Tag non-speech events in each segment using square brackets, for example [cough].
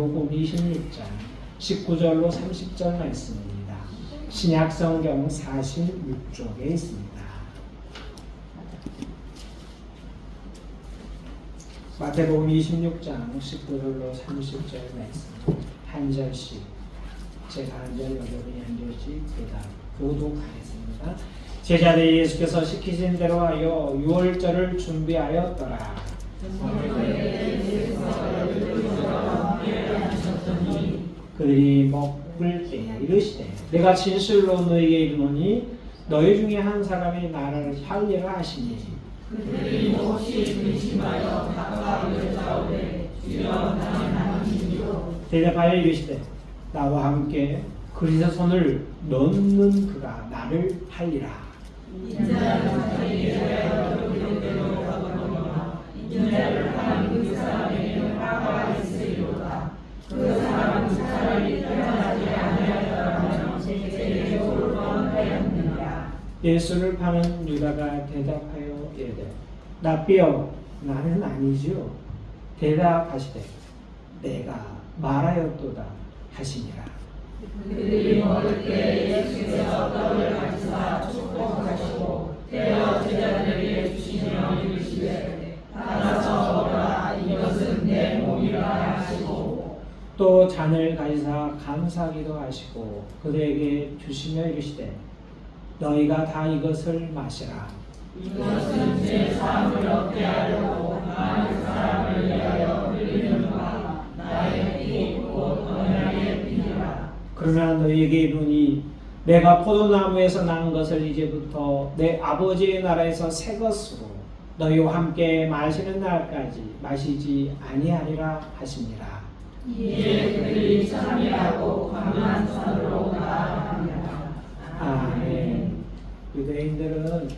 마태복음 26장 19절로 30절 말씀입니다. 신약 성경 46쪽에 있습니다. 마태복음 26장 19절로 30절 말씀 한 절씩 제가 한 절, 여러분이 한 절씩 대답 교독하겠습니다. 제자들이 예수께서 시키신 대로 하여 유월절을 준비하였더라. 그들이 먹을 때 이르시되 내가 진실로 너희에게 이르노니 너희 중에 한 사람이 나를 살리라 하시니. 그들이 몹시 근심하여 각각 여자오되 주여 나는 하나님이요. 대답하여 이르시되 나와 함께 그리서 손을 넣는 그가 나를 살리라. 인자를 파는 그 사람에게 화가 있으리로다. 그 예수를 파는 유다가 대답하여 이르되 납비여 나는 아니지요. 대답하시되 내가 말하였도다 하시니라. 그들이 먹을 때 예수께서 떡을 가지사 축복하시고 떼어 제자들에게 주시며 이르시되 받아서 먹으라 이것은 내 몸이라 또 잔을 가지사 감사하기도 하시고 그들에게 주시며 이르시되 너희가 다 이것을 마시라. 이것은 제 삶을 얻게 하려고 많은 사람을 위하여 흘리는 바 나의 피곧 언약의 피니라. 그러나 너희에게 이르니 내가 포도나무에서 난 것을 이제부터 내 아버지의 나라에서 새 것으로 너희와 함께 마시는 날까지 마시지 아니하리라 하시니라 이에 그들이 참여하고 강한 산으로 나아갑니다 아멘 유대인들은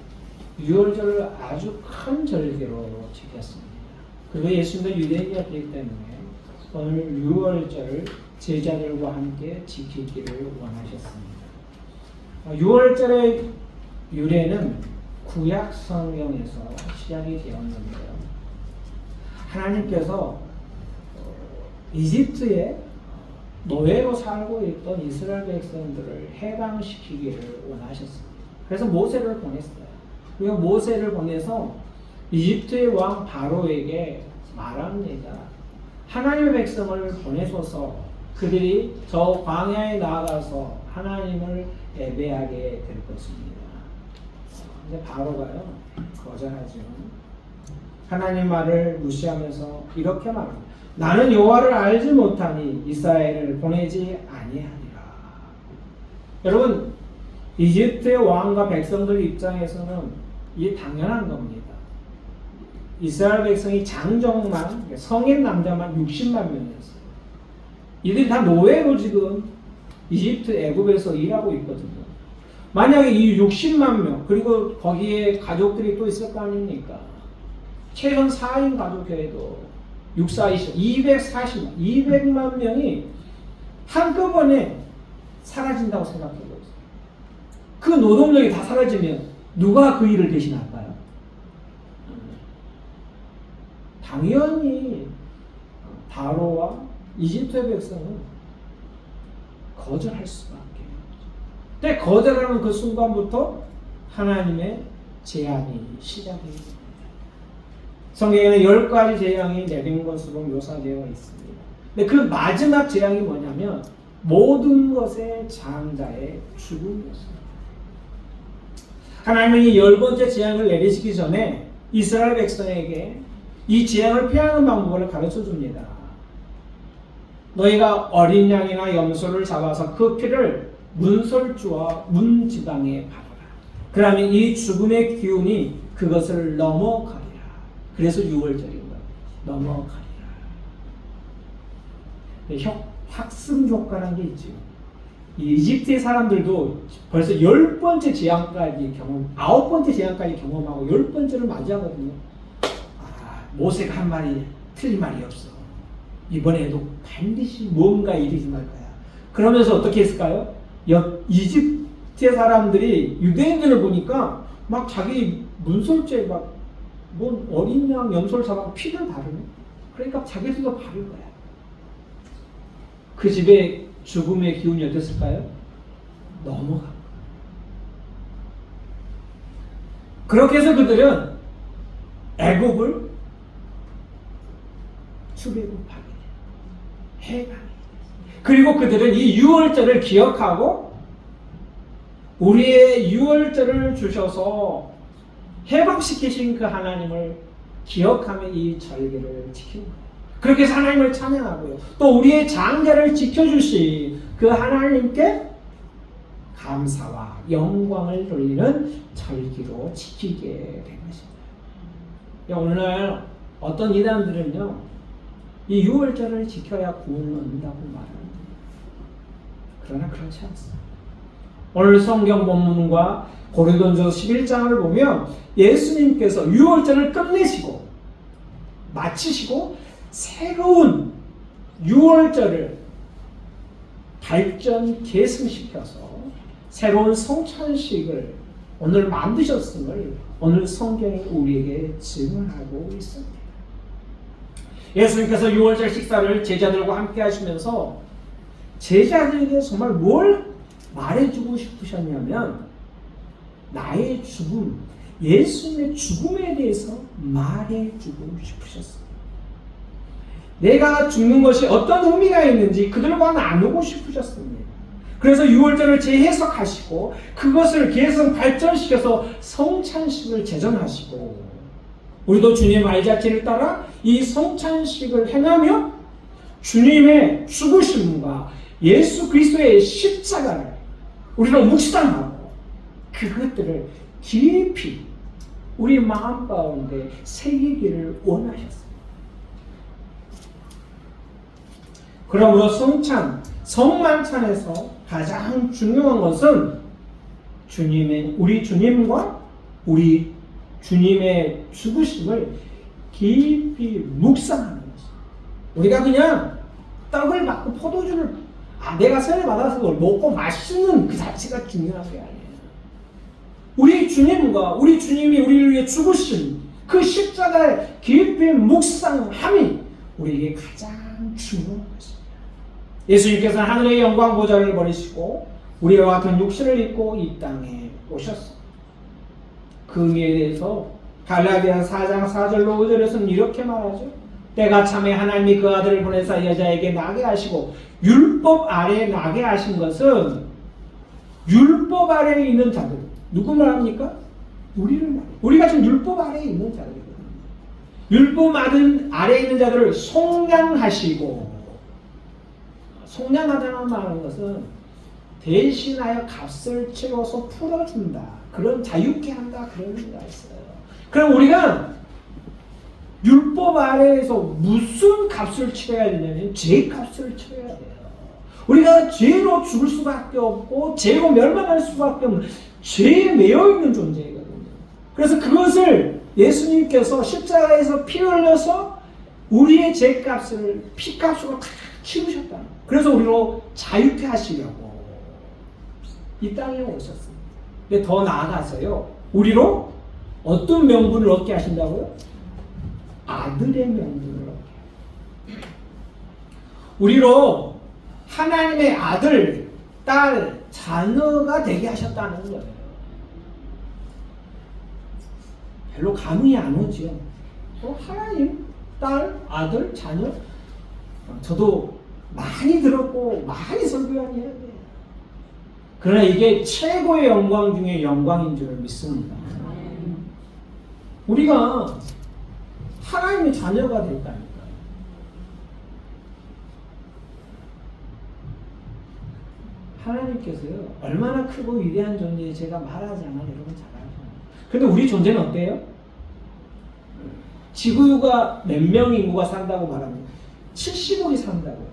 유월절을 아주 큰 절기로 지켰습니다. 그리고 예수님도 유대인이었기 때문에 오늘 유월절을 제자들과 함께 지키기를 원하셨습니다. 어, 유월절의 유래는 구약 성경에서 시작이 되었는데요. 하나님께서 어, 이집트에 노예로 살고 있던 이스라엘 백성들을 해방시키기를 원하셨습니다. 그래서 모세를 보냈어요. 그리고 모세를 보내서 이집트의 왕 바로에게 말합니다. 하나님의 백성을 보내소서 그들이 저 광야에 나아가서 하나님을 예배하게 될 것입니다. 근데 바로가요 거절하죠. 하나님 말을 무시하면서 이렇게 말합니다. 나는 여호와를 알지 못하니 이스라엘을 보내지 아니하니라. 여러분 이집트의 왕과 백성들 입장에서는 이게 당연한 겁니다. 이스라엘 백성이 장정만 성인 남자만 60만 명이었어요. 이들이 다 노예로 지금 이집트 애굽에서 일하고 있거든요. 만약에 이 60만 명 그리고 거기에 가족들이 또 있을 거 아닙니까? 최소 4인 가족회도 6, 4, 20, 240만, 200만 명이 한꺼번에 사라진다고 생각해 보세요. 그 노동력이 다 사라지면 누가 그 일을 대신할까요? 당연히 바로와 이집트의 백성은 거절할 수밖에 없죠. 근데 거절하는 그 순간부터 하나님의 재앙이 시작이 됩니다. 성경에는 열 가지 재앙이 내린 것으로 묘사되어 있습니다. 근데 그 마지막 재앙이 뭐냐면 모든 것의 장자의 죽음이었습니다. 하나님은 이 열 번째 재앙을 내리시기 전에 이스라엘 백성에게 이 재앙을 피하는 방법을 가르쳐 줍니다. 너희가 어린 양이나 염소를 잡아서 그 피를 문설주와 문지방에 바르라. 그러면 이 죽음의 기운이 그것을 넘어가리라. 그래서 6월절인 거예요. 넘어가리라. 혁, 학습 효과라는 게 있죠. 이 이집트의 사람들도 벌써 열 번째 재앙까지 경험, 아홉 번째 재앙까지 경험하고 열 번째를 맞이하거든요. 아, 모세가 한 말이 틀린 말이 없어. 이번에도 반드시 뭔가 일이 일어날 거야. 그러면서 어떻게 했을까요? 여, 이집트의 사람들이 유대인들을 보니까 막 자기 문설주에 막 뭔 어린 양 염소를 잡아 피를 바르네. 그러니까 자기들도 바를 거야. 그 집에 죽음의 기운이 어땠을까요? 넘어가. 그렇게 해서 그들은 애굽을 출애굽하게 돼. 그리고 그들은 이 유월절을 기억하고 우리의 유월절을 주셔서 해방시키신 그 하나님을 기억하며 이 절기를 지키는 거예요. 그렇게 해서 하나님을 찬양하고요. 또 우리의 장자를 지켜주신 그 하나님께 감사와 영광을 돌리는 절기로 지키게 된 것입니다. 오늘날 어떤 이단들은요, 이 6월절을 지켜야 구원을 얻는다고 말하는데, 그러나 그렇지 않습니다. 오늘 성경 본문과 고린도전서 11장을 보면 예수님께서 6월절을 끝내시고 마치시고 새로운 6월절을 발전 계승시켜서 새로운 성찬식을 오늘 만드셨음을 오늘 성경이 우리에게 증언하고 있습니다. 예수님께서 6월절 식사를 제자들과 함께 하시면서 제자들에게 정말 뭘 말해주고 싶으셨냐면 나의 죽음, 예수님의 죽음에 대해서 말해주고 싶으셨어요. 내가 죽는 것이 어떤 의미가 있는지 그들과 나누고 싶으셨습니다. 그래서 6월절을 재해석하시고 그것을 계속 발전시켜서 성찬식을 제정하시고 우리도 주님 알자체를 따라 이 성찬식을 행하며 주님의 죽으심과 예수 그리스도의 십자가를 우리로 묵상하고 그것들을 깊이 우리 마음 가운데 새기기를 원하셨습니다. 그러므로 성찬, 성만찬에서 가장 중요한 것은 주님의 우리 주님과 우리 주님의 죽으심을 깊이 묵상하는 것입니다. 우리가 그냥 떡을 받고 포도주를 아 내가 세례 받아서 그걸 먹고 마시는 그 자체가 중요한 게 아니에요. 우리 주님과 우리 주님이 우리를 위해 죽으신 그 십자가의 깊이 묵상함이 우리에게 가장 중요한 것입니다. 예수님께서는 하늘의 영광 보좌를 버리시고 우리와 같은 육신을 입고 이 땅에 오셨습니다. 그 의미에 대해서 갈라디아 4장 4절로 5절에서는 이렇게 말하죠. 때가 참에 하나님이 그 아들을 보내사 여자에게 나게 하시고 율법 아래에 나게 하신 것은 율법 아래에 있는 자들 누구 말합니까? 우리를 말해요. 우리가 지금 율법 아래에 있는 자들이거든요. 율법 아래에 있는 자들을 속량하시고 속량하다는 말하는 것은 대신하여 값을 채워서 풀어준다. 그런 자유케 한다. 그런 의미가 있어요. 그럼 우리가 율법 아래에서 무슨 값을 치러야 되냐면 죄 값을 치러야 돼요. 우리가 죄로 죽을 수밖에 없고 죄로 멸망할 수밖에 없는 죄에 매여 있는 존재이거든요. 그래서 그것을 예수님께서 십자가에서 피 흘려서 우리의 죄 값을 피 값으로 다 치우셨다. 그래서 우리로 자유케 하시려고 이 땅에 오셨습니다. 근데 더 나아가서요. 우리로 어떤 명분을 얻게 하신다고요? 아들의 얻게. 우리로 하나님의 아들, 딸, 자녀가 되게 하셨다는 거예요. 별로 감이 안 오죠. 어, 하나님, 딸, 아들, 자녀. 어, 저도 많이 들었고 많이 설교한 이야기예요. 그러나 이게 최고의 영광 중에 영광인 줄 믿습니다. 우리가 하나님의 자녀가 됐다니까. 하나님께서요 얼마나 크고 위대한 존재에 제가 말하자면 여러분 잘 알잖아요. 근데 우리 존재는 어때요? 지구가 몇 명 인구가 산다고 말합니다. 70억이 산다고요.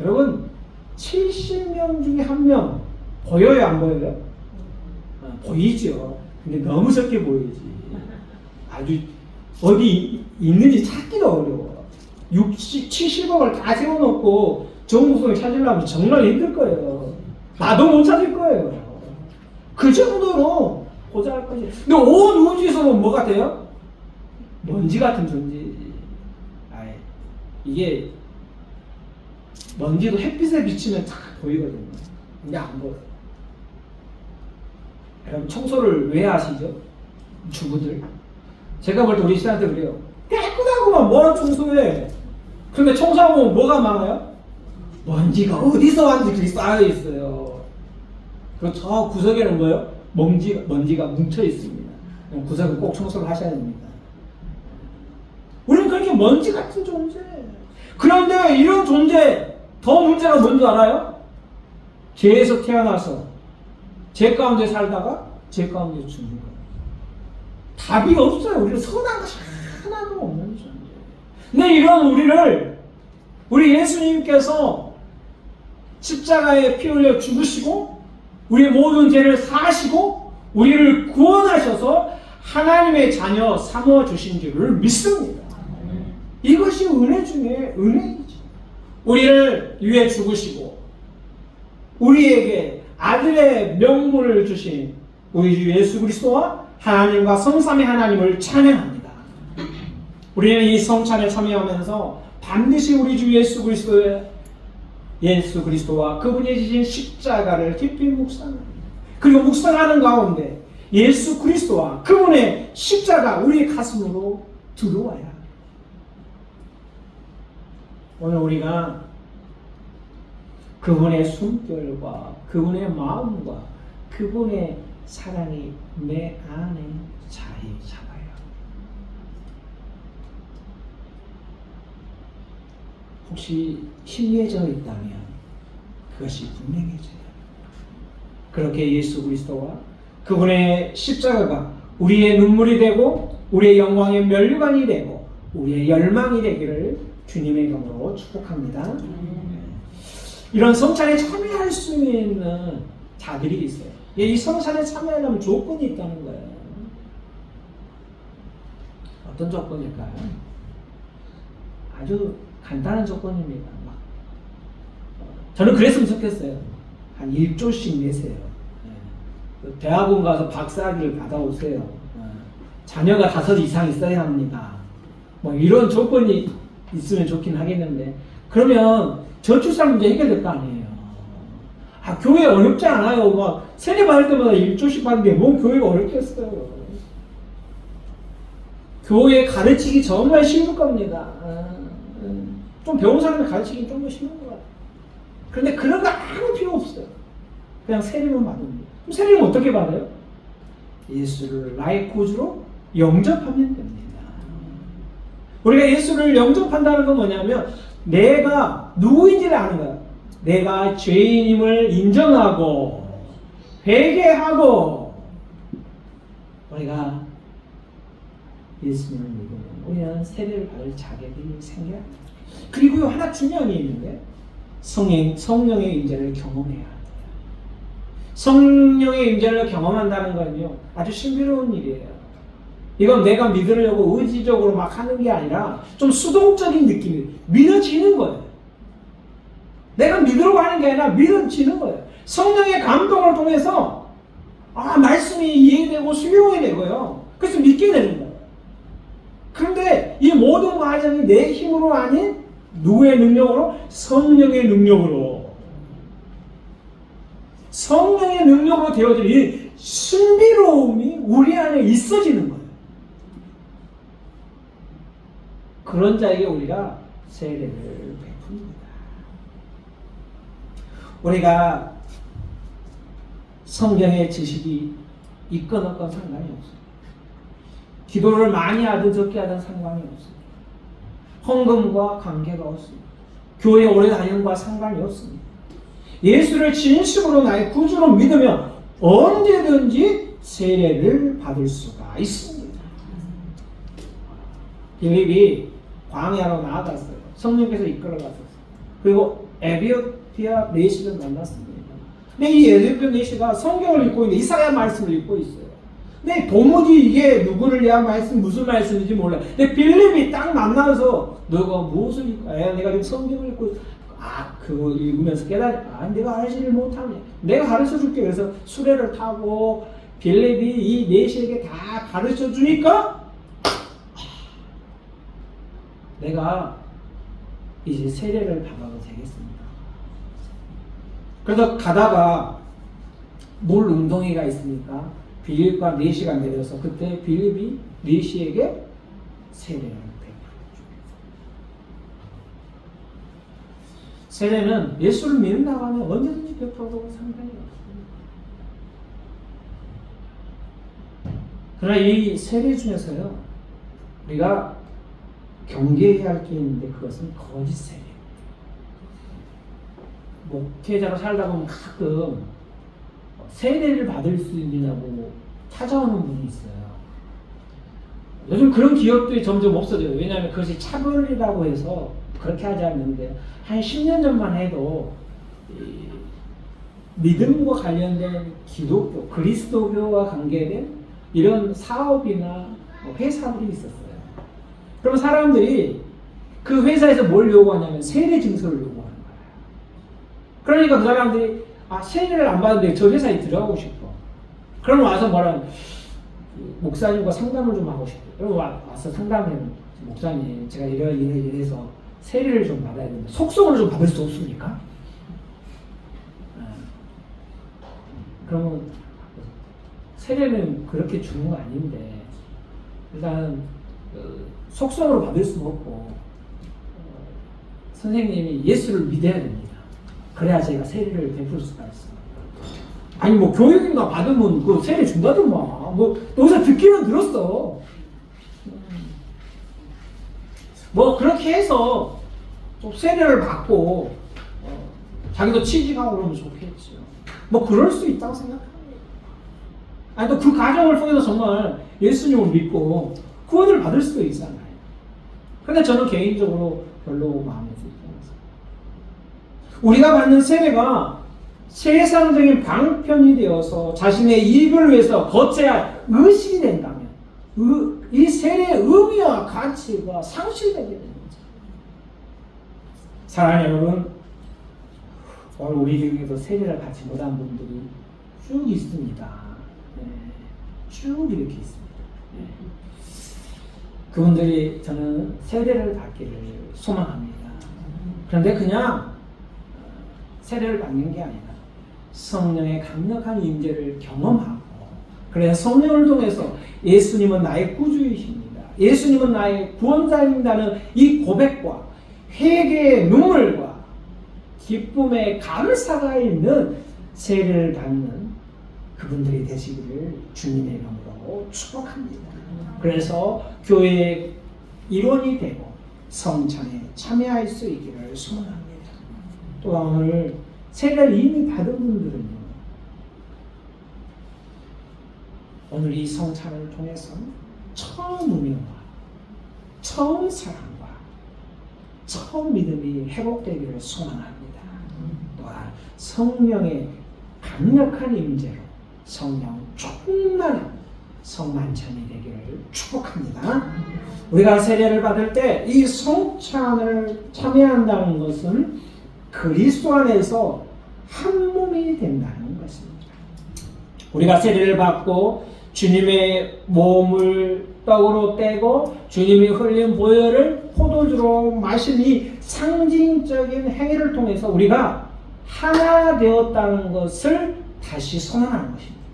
여러분 70명 중에 한 명 보여요 안 보여요? 어, 보이죠. 근데 너무 적게 보이지. 아주 어디 있는지 찾기도 어려워. 60, 70억을 다 세워놓고 정우성을 찾으려면 정말 힘들 거예요. 나도 못 찾을 거예요. 그 정도로 고자할 것이. 근데 온 우주에서는 뭐가 돼요? 먼지 같은 존재지. 아이, 이게 먼지도 햇빛에 비치면 다 보이거든요. 근데 안 보여. 여러분 청소를 왜 하시죠? 주부들. 제가 볼 때 우리 시한테 그래요. 깨끗하고만 뭐라 청소해. 근데 청소하고 보면 뭐가 많아요? 먼지가 어디서 왔는지 쌓여 있어요. 그리고 저 구석에는 뭐예요? 먼지, 먼지가 뭉쳐 있습니다. 구석은 꼭 청소를 하셔야 됩니다. 우리는 그렇게 먼지 같은 존재. 그런데 이런 존재 더 문제가 뭔지 알아요? 죄에서 태어나서 죄 가운데 살다가 죄 가운데 죽는 거예요. 답이 없어요. 우리는 선한 것이 하나도 없는 존재. 근데 이런 우리를 우리 예수님께서 십자가에 피 흘려 죽으시고 우리의 모든 죄를 사하시고 우리를 구원하셔서 하나님의 자녀 삼어 주신 줄을 믿습니다. 이것이 은혜 중에 은혜이죠. 우리를 위해 죽으시고 우리에게 아들의 명분을 주신 우리 주 예수 그리스도와 하나님과 성삼의 하나님을 찬양합니다. 우리는 이 성찬에 참여하면서 반드시 우리 주 예수 그리스도의 예수 그리스도와 그분이 지신 십자가를 깊이 묵상합니다. 그리고 묵상하는 가운데 예수 그리스도와 그분의 십자가 우리의 가슴으로 들어와야 합니다. 오늘 우리가 그분의 숨결과 그분의 마음과 그분의 사랑이 내 안에 자리 잡아요. 혹시 심리해져 있다면 그것이 분명해져요. 그렇게 예수 그리스도와 그분의 십자가가 우리의 눈물이 되고 우리의 영광의 멸류관이 되고 우리의 열망이 되기를 주님의 이름으로 축복합니다. 이런 성찬에 참여할 수 있는 자들이 있어요. 예, 이 성찬에 참여하려면 조건이 있다는 거예요. 어떤 조건일까요? 아주 간단한 조건입니다. 막. 저는 그랬으면 좋겠어요. 한 1조씩 내세요. 예. 그 대학원 가서 박사학위를 받아오세요. 예. 자녀가 다섯 이상 있어야 합니다. 뭐 이런 조건이 있으면 좋긴 하겠는데 그러면 저출산 문제 해결될 거 아니에요. 아 교회 어렵지 않아요. 막 세례 받을 때마다 1조씩 받는데 뭔 교회가 어렵겠어요. 교회 가르치기 정말 쉬울 겁니다. 아, 음. 좀 배운 사람이 가르치기 좀 더 쉬운 것 같아요. 그런데 그런 거 아무 필요 없어요. 그냥 세례만 받으면 돼요. 그럼 세례는 어떻게 받아요? 예수를 구주로 영접하면 됩니다. 우리가 예수를 영접한다는 건 뭐냐면 내가 누구인지를 아는 거야. 내가 죄인임을 인정하고 회개하고 우리가 예수님을 믿으면 우리는 세례를 받을 자격이 생겨야 합니다. 그리고 하나 중요한 게 있는데 성령, 성령의 임재를 경험해야 합니다. 성령의 임재를 경험한다는 건요 아주 신비로운 일이에요. 이건 내가 믿으려고 의지적으로 막 하는 게 아니라 좀 수동적인 느낌이 믿어지는 거예요. 내가 믿으려고 하는 게 아니라 믿어지는 거예요. 성령의 감동을 통해서 아 말씀이 이해되고 수용이 되고요. 그래서 믿게 되는 거예요. 그런데 이 모든 과정이 내 힘으로 아닌 누구의 능력으로? 성령의 능력으로. 성령의 능력으로 되어질 이 신비로움이 우리 안에 있어지는 거예요. 그런 자에게 우리가 세례를 베풉니다. 우리가 성경의 지식이 있건 없건 상관이 없어요. 기도를 많이 하든 적게 하든 상관이 없어요. 헌금과 관계가 없습니다. 교회 오래 다니는 것과 상관이 없습니다. 예수를 진심으로 나의 구주로 믿으면 언제든지 세례를 받을 수가 있습니다. 빌립이 광야로 나아갔어요. 성령께서 이끌어갔었어요. 그리고 에비오 피아 네시를 만났습니다. 근데 이 에비오피아 네시가 성경을 읽고 있는데 이사야 말씀을 읽고 있어요. 근데 도무지 이게 누구를 위한 말씀, 무슨 말씀인지 몰라요. 근데 빌립이 딱 만나서 너가 무엇을 읽고, 아, 내가 지금 성경을 읽고, 아, 그거 읽으면서 깨달아, 아, 내가 알지를 못하네. 내가 가르쳐 줄게. 그래서 수레를 타고 빌립이 이 네시에게 다 가르쳐 주니까 내가 이제 세례를 받아도 되겠습니다. 그래서 가다가 물 웅덩이가 있으니까 빌립과 네시가 내려서 그때 빌립이 네시에게 세례를 베풀었죠. 세례는 예수를 믿는다고 하면 언제든지 베풀어도 상관이 없습니다. 그러나 이 세례 중에서요, 우리가 경계해야 할 게 있는데 그것은 거짓 세례. 목회자로 살다 보면 가끔 세례를 받을 수 있냐고 찾아오는 분이 있어요. 요즘 그런 기업들이 점점 없어져요. 왜냐하면 그것이 차별이라고 해서 그렇게 하지 않는데 한 10년 전만 해도 이 믿음과 관련된 기독교, 그리스도교와 관계된 이런 사업이나 뭐 회사들이 있었어요. 그럼 사람들이 그 회사에서 뭘 요구하냐면 세례 증서를 거예요. 그러니까 그 사람들이 아 세례를 안 받는데 저 회사에 들어가고 싶어. 그럼 와서 뭐라면 목사님과 상담을 좀 하고 싶어. 그럼 와, 와서 상담해 목사님 제가 이래 이래 이래서 세례를 좀 받아야 되는데 속성을 좀 받을 수 없습니까? 아, 그러면 세례는 그렇게 주는 거 아닌데 일단 그 속성으로 받을 수는 없고 어, 선생님이 예수를 믿어야 됩니다. 그래야 제가 세례를 베풀 수가 있습니다. 아니 뭐 교육인가 받으면 그 세례 준다더만 뭐 너서 듣기는 들었어. 음. 뭐 그렇게 해서 좀 세례를 받고 어, 자기도 취직하고 그러면 좋겠죠. 뭐 그럴 수 있다고 생각합니다. 아니 또 그 과정을 통해서 정말 예수님을 믿고 구원을 받을 수도 있잖아요. 근데 저는 개인적으로 별로 마음에. 우리가 받는 세례가 세상적인 방편이 되어서 자신의 이익을 위해서 거쳐야 의식이 된다면 의- 이 세례의 의미와 가치가 상실되게 되는 거죠. 사랑하는 여러분, 오늘 우리 중에서 세례를 받지 못한 분들이 쭉 있습니다. 네, 쭉 이렇게 있습니다. 네. 그분들이 저는 세례를 받기를 소망합니다. 그런데 그냥 어, 세례를 받는 게 아니라 성령의 강력한 임재를 경험하고 그래서 성령을 통해서 예수님은 나의 구주이십니다. 예수님은 나의 구원자입니다는 이 고백과 회개의 눈물과 기쁨의 감사가 있는 세례를 받는 그분들이 되시기를 주님의 이름으로 축복합니다. 그래서 교회의 일원이 되고 성찬에 참여할 수 있기를 소원합니다. 또 오늘 세례를 이미 받은 분들은요. 오늘 이 성찬을 통해서 처음 운명과 처음 사랑과 처음 믿음이 회복되기를 소망합니다. 또한 성령의 강력한 임재로 성령 충만한 성만찬이 되기를 축복합니다. 우리가 세례를 받을 때 이 성찬을 참여한다는 것은 그리스도 안에서 한 몸이 된다는 것입니다. 우리가 세례를 받고 주님의 몸을 떡으로 떼고 주님이 흘린 보혈을 포도주로 마신 이 상징적인 행위를 통해서 우리가 하나 되었다는 것을 다시 선언하는 것입니다.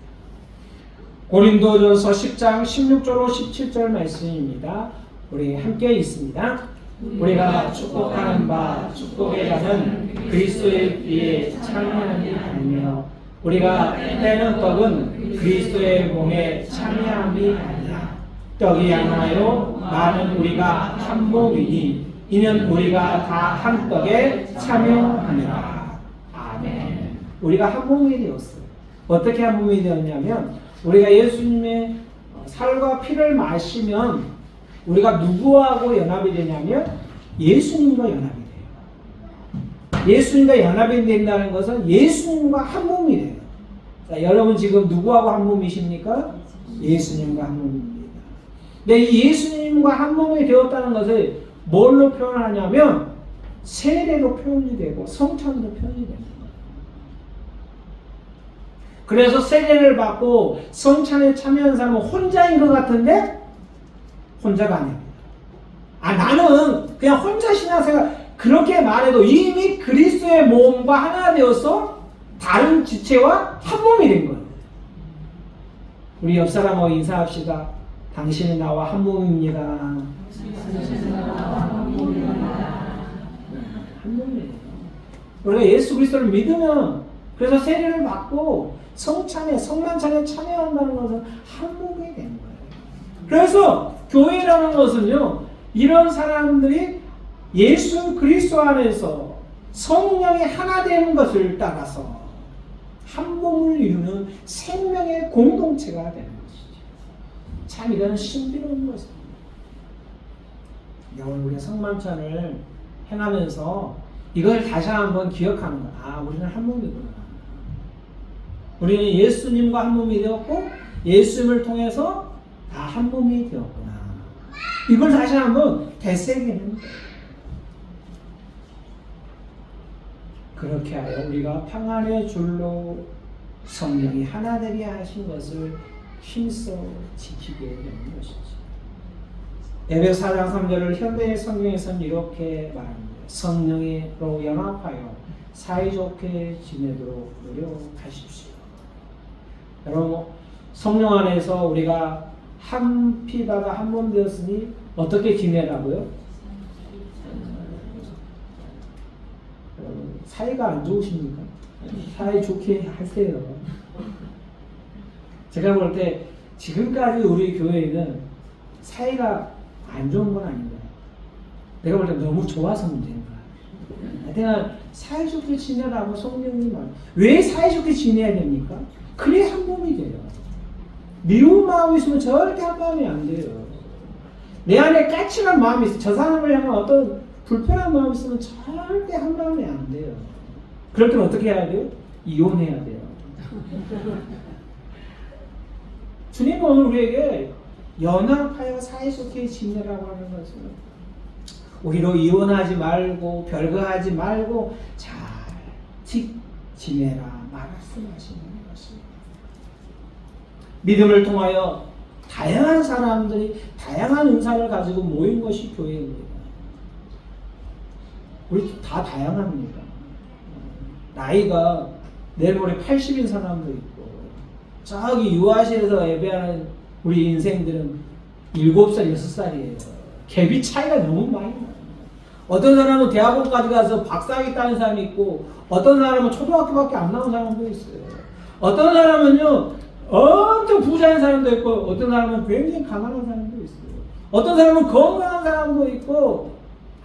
고린도전서 10장 16절로 17절 말씀입니다. 우리 함께 있습니다. 우리가 축복하는 바 축복의 자는 그리스도의 뒤에 참여함이 아니며 우리가 떼는 떡은 그리스도의 몸에 참여함이 아니라 떡이 하나요 많은 우리가 한 몸이니 이는 우리가 다 한 떡에 참여하니라. 아멘. 우리가 한 몸이 되었어요. 어떻게 한 몸이 되었냐면 우리가 예수님의 살과 피를 마시면 우리가 누구하고 연합이 되냐면 예수님과 연합이 돼요. 예수님과 연합이 된다는 것은 예수님과 한 몸이 돼요. 자, 여러분 지금 누구하고 한 몸이십니까? 예수님과 한 몸입니다. 근데 이 예수님과 한 몸이 되었다는 것을 뭘로 표현하냐면 세례로 표현이 되고 성찬으로 표현이 됩니다. 그래서 세례를 받고 성찬에 참여한 사람은 혼자인 것 같은데 혼자가 아닙니다. 아 나는 그냥 혼자 신앙생활 그렇게 말해도 이미 그리스도의 몸과 하나 되어서 다른 지체와 한 몸이 된 거예요. 우리 옆 사람하고 인사합시다. 당신은 나와 한 몸입니다. 한 몸이에요. 우리가 예수 그리스도를 믿으면 그래서 세례를 받고 성찬에 성만찬에 참여한다는 것은 한 몸이 된 거예요. 그래서 교회라는 것은요 이런 사람들이 예수 그리스도 안에서 성령이 하나 되는 것을 따라서 한 몸을 이루는 생명의 공동체가 되는 것이죠. 참 이건 신비로운 것입니다. 오늘 우리가 성만찬을 행하면서 이걸 다시 한번 기억하는 거야. 아, 우리는 한 몸이구나. 우리는 예수님과 한 몸이 되었고 예수님을 통해서 다 한 몸이 되었구나. 이걸 다시 한번 되새기는. 그렇게 하여 우리가 평안의 줄로 성령이 하나 되게 하신 것을 힘써 지키게 되는 것이죠. 에베 4장 3절을 현대 성경에서는 이렇게 말합니다. 성령으로 연합하여 사이좋게 지내도록 노력하십시오. 여러분 성령 안에서 우리가 한 피바가 한 몸 되었으니 어떻게 지내라고요? 사이가 안 좋으십니까? 사이 좋게 하세요. 제가 볼 때 지금까지 우리 교회는 사이가 안 좋은 건 아닌 거예요. 내가 볼 때 너무 좋아서 문제인 거야. 내가 사이좋게 지내라고 성령님 말. 왜 사이좋게 지내야 됩니까? 그래 한 몸이 돼요. 미운 마음이 있으면 절대 한 마음이 안 돼요. 내 안에 까칠한 마음이 있어. 저 사람을 향한 어떤 불편한 마음이 있으면 절대 한 마음이 안 돼요. 그럴 때는 어떻게 해야 돼요? 이혼해야 돼요. [laughs] 주님은 오늘 우리에게 연합하여 사이좋게 지내라고 하는 것은 우리로 이혼하지 말고 별거하지 말고 잘직 지내라 말씀하시는 것입니다. 믿음을 통하여 다양한 사람들이 다양한 은사를 가지고 모인 것이 교회입니다. 우리 다 다양합니다. 나이가 내일 모레 80인 사람도 있고 저기 유아실에서 예배하는 우리 인생들은 7살, 6살이에요. 갭이 차이가 너무 많이 나요. 어떤 사람은 대학원까지 가서 박사학위 따는 사람이 있고 어떤 사람은 초등학교밖에 안 나온 사람도 있어요. 어떤 사람은요 엄청 부자인 사람도 있고 어떤 사람은 굉장히 가난한 사람도 있어요. 어떤 사람은 건강한 사람도 있고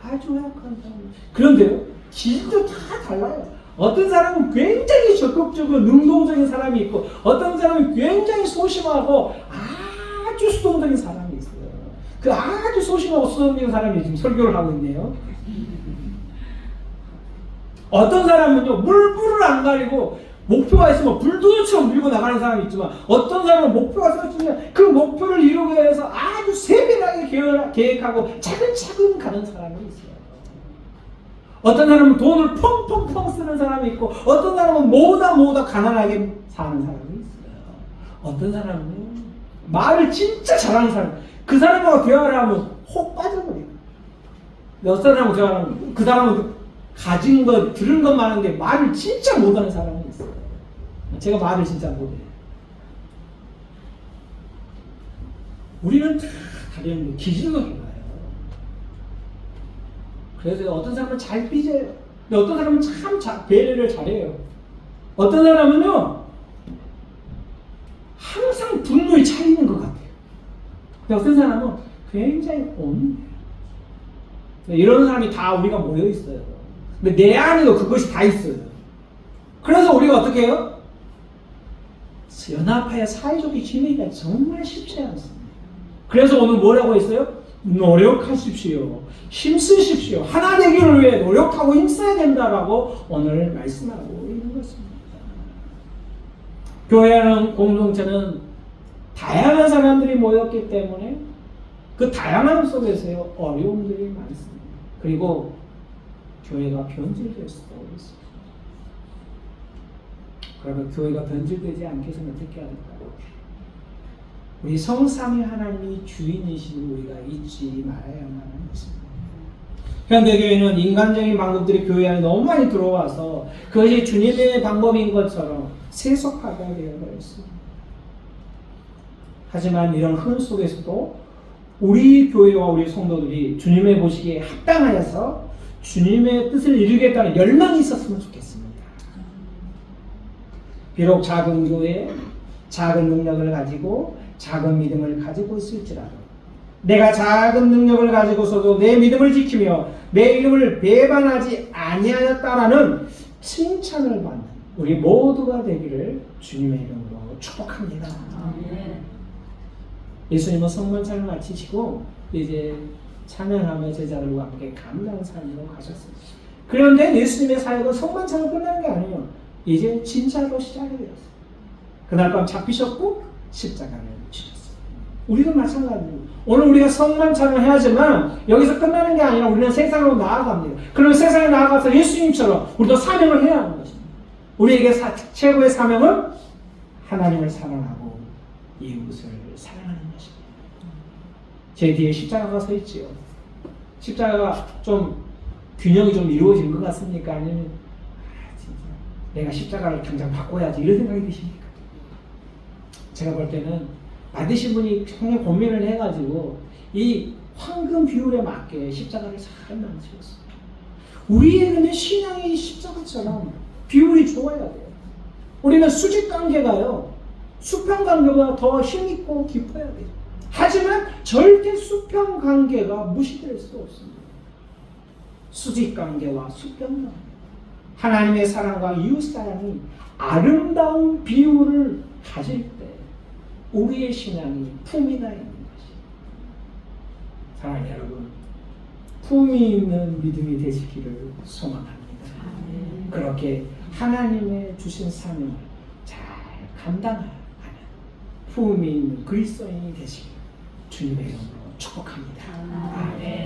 아주 약한 사람도 있어요. 그런데요 기질도 다 달라요. 어떤 사람은 굉장히 적극적으로 능동적인 사람이 있고 어떤 사람은 굉장히 소심하고 아주 수동적인 사람이 있어요. 그 아주 소심하고 수동적인 사람이 지금 설교를 하고 있네요. 어떤 사람은요 물불을 안 가리고 목표가 있으면 불도저처럼 밀고 나가는 사람이 있지만 어떤 사람은 목표가 설정되면 그 목표를 이루기 위해서 아주 세밀하게 계획- 계획하고 차근차근 가는 사람이 있어요. 어떤 사람은 돈을 펑펑펑 쓰는 사람이 있고 어떤 사람은 모다 모다 가난하게 사는 사람이 있어요. 어떤 사람은 말을 진짜 잘하는 사람 그 사람하고 대화를 하면 혹 빠져버려요. 몇 사람하고 대화를 하면 그 사람은 가진 것 들은 것 많은데 말을 진짜 못하는 있어요. 제가 말을 진짜 못해요. 우리는 다 다른 기질도 달라요. 그래서 어떤 사람은 잘 삐져요. 근데 어떤 사람은 참 자, 배려를 잘해요. 어떤 사람은요, 항상 분노에 차이는 것 같아요. 근데 어떤 사람은 굉장히 온유해요. 이런 사람이 다 우리가 모여 있어요. 근데 내 안에도 그것이 다 있어요. 그래서 우리가 어떻게 해요? 연합하여 사회적인 지내기가 정말 쉽지 않습니다. 그래서 오늘 뭐라고 했어요? 노력하십시오. 힘쓰십시오. 하나 되기를 위해 노력하고 힘써야 된다라고 오늘 말씀하고 있는 것입니다. 교회라는 공동체는 다양한 사람들이 모였기 때문에 그 다양함 속에서요 어려움들이 많습니다. 그리고 교회가 변질될 수도 있습니다. 그러면 교회가 변질되지 않게 해서는 어떻게 할까요? 우리 성삼위 하나님이 주인이신 우리가 잊지 말아야만 하는 것입니다. 현대 교회는 인간적인 방법들이 교회 안에 너무 많이 들어와서 그것이 주님의 방법인 것처럼 세속화가 되어버렸습니다. 하지만 이런 흐름 속에서도 우리 교회와 우리 성도들이 주님의 보시기에 합당하여서 주님의 뜻을 이루겠다는 열망이 있었으면 좋겠습니다. 비록 작은 교회, 작은 능력을 가지고 작은 믿음을 가지고 있을지라도 내가 작은 능력을 가지고서도 내 믿음을 지키며 내 이름을 배반하지 아니하였다라는 칭찬을 받는 우리 모두가 되기를 주님의 이름으로 축복합니다. 예수님은 성만 찬양 마치시고 이제 찬양하며 제자들과 함께 감당산으로 가셨어요. 그런데 예수님의 사역은 성만 찬양 끝난 게 아니에요. 이제 진짜로 시작이 되었어요. 그날 밤 잡히셨고 십자가를 지셨어요. 우리도 마찬가지로 오늘 우리가 성만 찬양해야지만 여기서 끝나는 게 아니라 우리는 세상으로 나아갑니다. 그러면 세상에 나아가서 예수님처럼 우리도 사명을 해야 하는 것입니다. 우리에게 사- 최고의 사명은 하나님을 사랑하고 이웃을 사랑하는 것입니다. 제 뒤에 십자가가 서 있지요. 십자가가 좀 균형이 좀 이루어진 것 같습니까? 아니면 내가 십자가를 당장 바꿔야지 이런 생각이 드십니까? 제가 볼 때는 받으신 분이 상당히 고민을 해가지고 이 황금 비율에 맞게 십자가를 잘 만드셨어요. 우리에게는 신앙이 십자가처럼 비율이 좋아야 돼요. 우리는 수직 관계가요. 수평 관계가 더 힘있고 깊어야 돼요. 하지만 절대 수평 관계가 무시될 수 없습니다. 수직 관계와 수평 관계. 하나님의 사랑과 이웃 사랑이 아름다운 비율을 가질 때 우리의 신앙이 품이 나 있는 것이. 사랑하는 여러분, 품이 있는 믿음이 되시기를 소망합니다. 그렇게 하나님의 주신 사명을 잘 감당하는 품이 있는 그리스도인이 되시길 주님의 이름으로 축복합니다. 아멘.